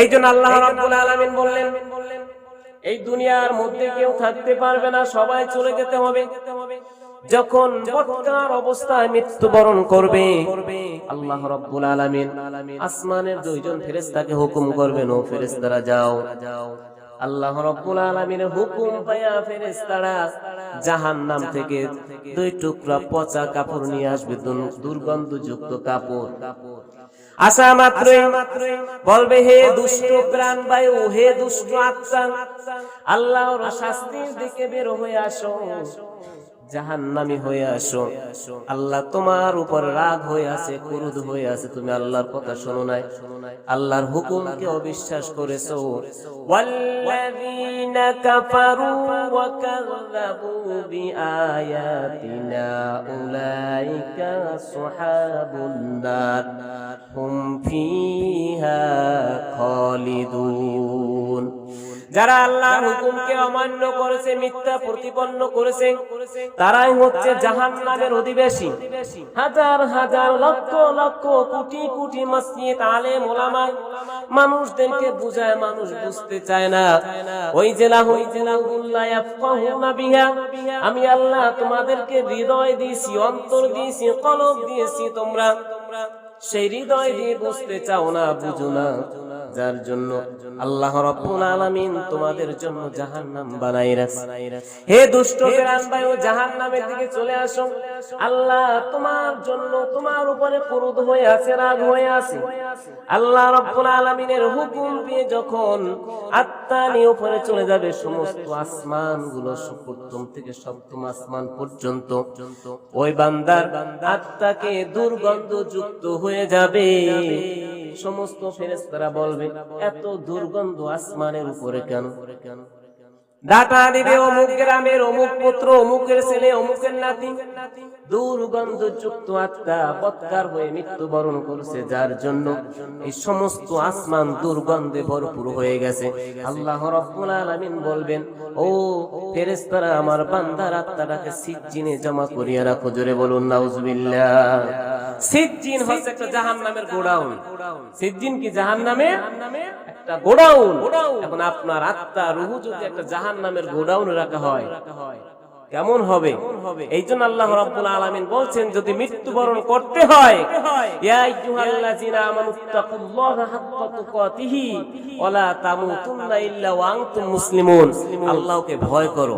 এই জন্য আল্লাহ রাব্বুল আলামিন বললেন, এই দুনিয়ার মধ্যে কেউ থাকতে পারবে না, সবাই চলে যেতে হবে। যখন বৎকার অবস্থায় মৃত্যুবরণ করবে, আল্লাহ রাব্বুল আলামিন আসমানের দুইজন ফেরেশতাকে হুকুম করবেন, ও ফেরেশতারা যাও। আল্লাহ রব্বুল আলামিনের হুকুম পায়া ফেরেশতারা জাহান্নাম থেকে দুই টুকরা পচা কাপড় নিয়ে আসবে দুর- দুর্গন্ধযুক্ত কাপড়। আসা মাত্রই বলবে, হে দুষ্ট প্রাণ বায়ু, হে দুষ্ট আত্মা, আল্লাহর শাস্তির দিকে বের হয়ে আসো। জাহান্নামি হয়ে আসো। আল্লাহ তোমার উপর রাগ হয়ে আছে ক্রোধ হয়ে আছে, তুমি আল্লাহর কথা শোনো নাই। আল্লাহর হুকুমকে অবিশ্বাস করেছ। ওয়াল্লাযীনা কাফারু ওয়া কাযযাবু বিআয়াতিনা উলাইকা আসহাবুন নার। হুম ফিহা খালিদুন। যারা আল্লাহর হুকুমকে অমান্য করেছে, মিথ্যা প্রতিপন্ন করেছে, তারাই হচ্ছে জাহান্নামের অধিবেশী হাজার হাজার লক্ষ লক্ষ কোটি কোটি মসজিদ, আলেম, ওলামা মানুষদেরকে বুঝায় মানুষ বুঝতে চায় না। ওই জেলা ওই জেলা বিহা। আমি আল্লাহ তোমাদেরকে হৃদয় দিয়েছি, অন্তর দিয়েছি, কলব দিয়েছি তোমরা। সেই হৃদয় দিয়ে বুঝতে চাও না, বুঝো না। যার জন্য আল্লাহ রাব্বুল আলামিন তোমাদের জন্য জাহান্নাম বানাই হে দুষ্ট ফেরান বায়ু জাহান্নামের দিকে চলে আসো। আল্লাহ তোমার জন্য তোমার উপরে ক্রোধ হয়ে আছে, রাগ হয়ে আছে। আল্লাহ রাব্বুল আলামিনের হুকুম পেয়ে যখন আত্মা নিয়ে উপরে চলে যাবে, সমস্ত আসমানগুলো প্রথম থেকে সপ্তম আসমান পর্যন্ত ওই বান্দার আত্মাকে দুর্গন্ধ যুক্ত হয়ে যাবে। সমস্ত ফেরেশতারা বলবে, এত দুর্গন্ধ আসমানের উপরে কেন? ডাটা দিবে অমুক গ্রামের অমুক পুত্র, অমুকের ছেলে, অমুকের নাতি। দুর্গন্ধ যুক্ত আত্মা বৎকার হয়ে মৃত্যুবরণ করছে, যার জন্য এই সমস্ত আসমান দুর্গন্ধে ভরপুর হয়ে গেছে। আল্লাহ রাব্বুল আলামিন বলবেন, ও ফেরেশতারা, আমার বান্দার আত্মাটাকে সিজ্জিনে জমা করিয়া রাখো। জোরে বলুন, নাউজুবিল্লাহ। সিজ্জিন হচ্ছে একটা জাহান্নামের গোডাউন। সিজ্জিন কি একটা গোডাউন। এখন আপনার আত্মা রুহু যদি একটা জাহান্নামের গোডাউনে রাখা হয় কেমন হবে? এই জন্য আল্লাহ রাব্বুল আলামিন বলছেন যদি মৃত্যুবরণ করতে হয় ইয়া আইয়ুহাল্লাযিনা আমানুত্তাকুল্লাহা হাক্কা তুকাতিহি ওয়া লা তামুতুন্না ইল্লা ওয়া আনতুম মুসলিমুন। আল্লাহকে ভয় করো।